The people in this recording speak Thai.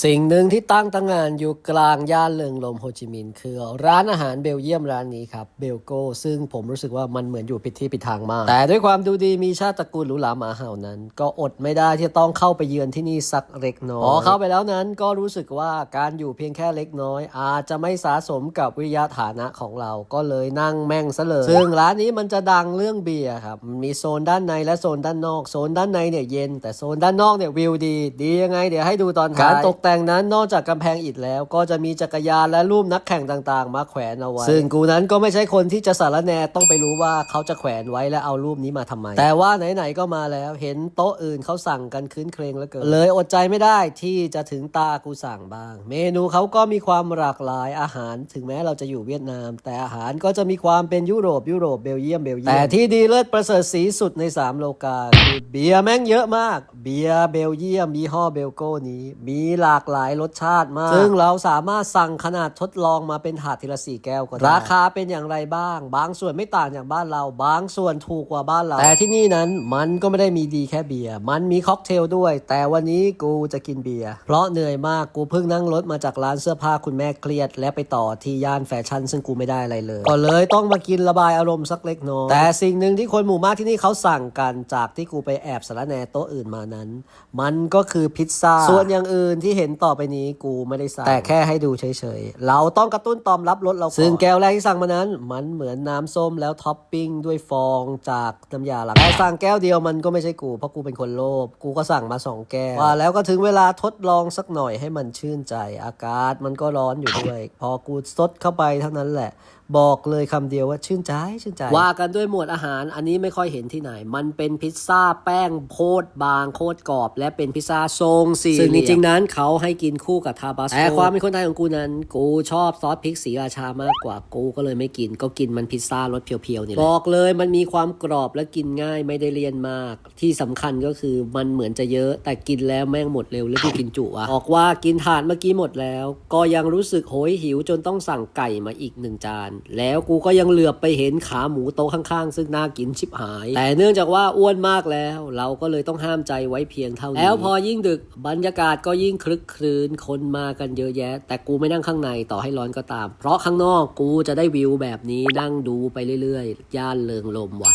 สิ่งหนึ่งที่ตั้งตั้งงานอยู่กลางย่านเลิงลมโฮจิมินห์คือร้านอาหารเบลเยียมร้านนี้ครับเบลโกซึ่งผมรู้สึกว่ามันเหมือนอยู่ผิดที่ผิดทางมาก แต่ด้วยความดูดีมีชาติตระกูลหรูหราหมาเห่านั้น ก็อดไม่ได้ที่ต้องเข้าไปเยือนที่นี่สักเล็กน้อยพอเข้าไปแล้วนั้นก็รู้สึกว่าการอยู่เพียงแค่เล็กน้อย อาจจะไม่สะสมกับวิทยาฐานะของเราก็เลยนั่งแม่งซะเลยซึ่งร้านนี้มันจะดังเรื่องเบียร์ครับมีโซนด้านในและโซนด้านนอกโซนด้านในเนี่ยเย็น แต่โซนด้านนอกเนี่ยวิวดี ดียังไงเดี๋ยวให้ดูตอนท้ายการตกแต่งนั้นนอกจากกำแพงอิฐแล้ว ก็จะมีจักรยานและรูปนักแข่งต่างๆ มาแขวนเอาไว้ ซึ่งกูนั้นก็ไม่ใช่คนที่จะสารแหนต้องไปรู้ว่าเขาจะแขวนไว้และเอารูปนี้มาทำไม แต่ว่าไหนๆก็มาแล้วเห็นโต๊ะอื่นเขาสั่งกันคืนเครงแล้วเกินเลยอดใจไม่ได้ที่จะถึงตากูสั่งบ้าง เมนูเขาก็มีความหลากหลายอาหารถึงแม้เราจะอยู่เวียดนาม แต่อาหารก็จะมีความเป็นยุโรปยุโรปเบลเยียมเบลเยียมแต่ที่ดีเลิศประเสริฐสีสุดใน 3 โลกาคือเบียร์แม่งเยอะมาก เบียร์เบลเยียมยี่ห้อเบลโก้นี้มีหลากหลายรสชาติมาก ซึ่งเราสามารถสั่งขนาดทดลองมาเป็นถาดทีละสี่แก้วก็ได้ ราคาเป็นอย่างไรบ้าง บางส่วนไม่ต่างจากบ้านเรา บางส่วนถูกกว่าบ้านเรา แต่ที่นี่นั้นมันก็ไม่ได้มีดีแค่เบียร์ มันมีค็อกเทลด้วย แต่วันนี้กูจะกินเบียร์ เพราะเหนื่อยมาก กูเพิ่งนั่งรถมาจากร้านเสื้อผ้าคุณแม่เครียด และไปต่อที่ย่านแฟชั่น ซึ่งกูไม่ได้อะไรเลย ก็เลยต้องมากินระบายอารมณ์สักเล็กน้อย แต่สิ่งหนึ่งที่คนหมู่มากที่นี่เขาสั่งกันจากที่กูไปแอบสารแหนโต๊ะอื่นมานั้น มันก็คือพิซซ่า ส่วนอย่างอื่นที่เห็นต่อไปนี้กูไม่ได้สั่งแต่แค่ให้ดูเฉยๆ เราต้องกระตุ้นตอมรับรสเราก่อนซึ่งแก้วแรกที่สั่งมานั้น มันเหมือนน้ำส้มแล้วท็อปปิ้งด้วยฟองจากน้ำยาหลังแต่สั่งแก้วเดียวมันก็ไม่ใช่กู เพราะกูเป็นคนโลภกูก็สั่งมาสองแก้วว่าแล้วก็ถึงเวลาทดลองสักหน่อยให้มันชื่นใจ อากาศมันก็ร้อนอยู่ด้วย พอกูซดเข้าไปเท่านั้นแหละ บอกเลยคำเดียวว่าชื่นใจชื่นใจ ว่ากันด้วยหมวดอาหารอันนี้ไม่ค่อยเห็นที่ไหน มันเป็นพิซซ่าแป้งโคตรบางโคตรกรอบ และเป็นพิซซ่าทรงสี่ซึ่งจริงๆนั้นเขาให้กินคู่กับทาบาสโกแต่ความเป็นคนไทยของกูนั้น กูชอบซอสพริกสีราชามากกว่ากูก็เลยไม่กิน ก็กินมันพิซซ่ารสเพียวๆนี่แหละบอกเลยมันมีความกรอบและกินง่ายไม่ได้เลี่ยนมาก ที่สำคัญก็คือมันเหมือนจะเยอะ แต่กินแล้วแม่งหมดเร็วแล้วกูกินจุอะบอกว่ากินถาดเมื่อกี้หมดแล้ว ก็ยังรู้สึกโหยหิวจนต้องสั่งไก่มาอีกหนึ่งจานแล้วกูก็ยังเหลือบไปเห็นขาหมูโต๊ะข้างๆ ซึ่งน่ากินชิบหาย แต่เนื่องจากว่าอ้วนมากแล้ว เราก็เลยต้องห้ามใจไว้เพียงเท่านี้ แล้วพอยิ่งดึกบรรยากาศก็ยิ่งคลึกครื้นคนมากันเยอะแยะ แต่กูไม่นั่งข้างในต่อให้ร้อนก็ตาม เพราะข้างนอกกูจะได้วิวแบบนี้นั่งดูไปเรื่อยๆ ย่านเลิงลมว่ะ